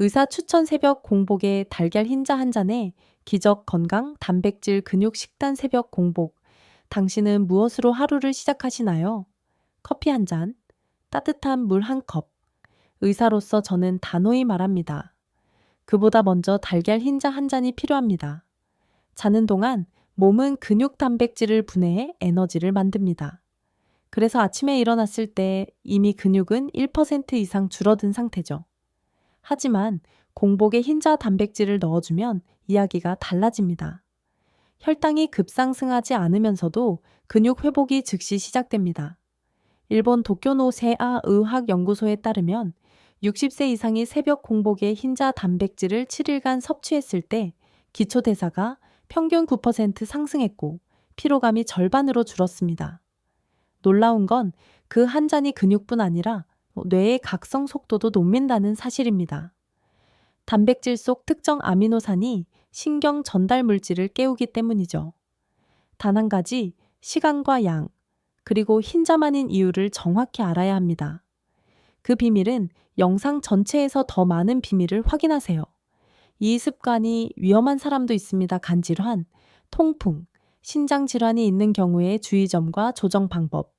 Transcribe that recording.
의사 추천 새벽 공복에 달걀 흰자 한 잔에 기적 건강 단백질 근육 식단 새벽 공복. 당신은 무엇으로 하루를 시작하시나요? 커피 한 잔, 따뜻한 물 한 컵. 의사로서 저는 단호히 말합니다. 그보다 먼저 달걀 흰자 한 잔이 필요합니다. 자는 동안 몸은 근육 단백질을 분해해 에너지를 만듭니다. 그래서 아침에 일어났을 때 이미 근육은 1% 이상 줄어든 상태죠. 하지만 공복에 흰자 단백질을 넣어주면 이야기가 달라집니다. 혈당이 급상승하지 않으면서도 근육 회복이 즉시 시작됩니다. 일본 도쿄노 세아 의학 연구소에 따르면 60세 이상이 새벽 공복에 흰자 단백질을 7일간 섭취했을 때 기초 대사가 평균 9% 상승했고 피로감이 절반으로 줄었습니다. 놀라운 건 그 한 잔이 근육뿐 아니라 뇌의 각성 속도도 높인다는 사실입니다. 단백질 속 특정 아미노산이 신경 전달 물질을 깨우기 때문이죠. 단 한 가지 시간과 양, 그리고 흰자만인 이유를 정확히 알아야 합니다. 그 비밀은 영상 전체에서 더 많은 비밀을 확인하세요. 이 습관이 위험한 사람도 있습니다. 간질환, 통풍, 신장 질환이 있는 경우의 주의점과 조정 방법,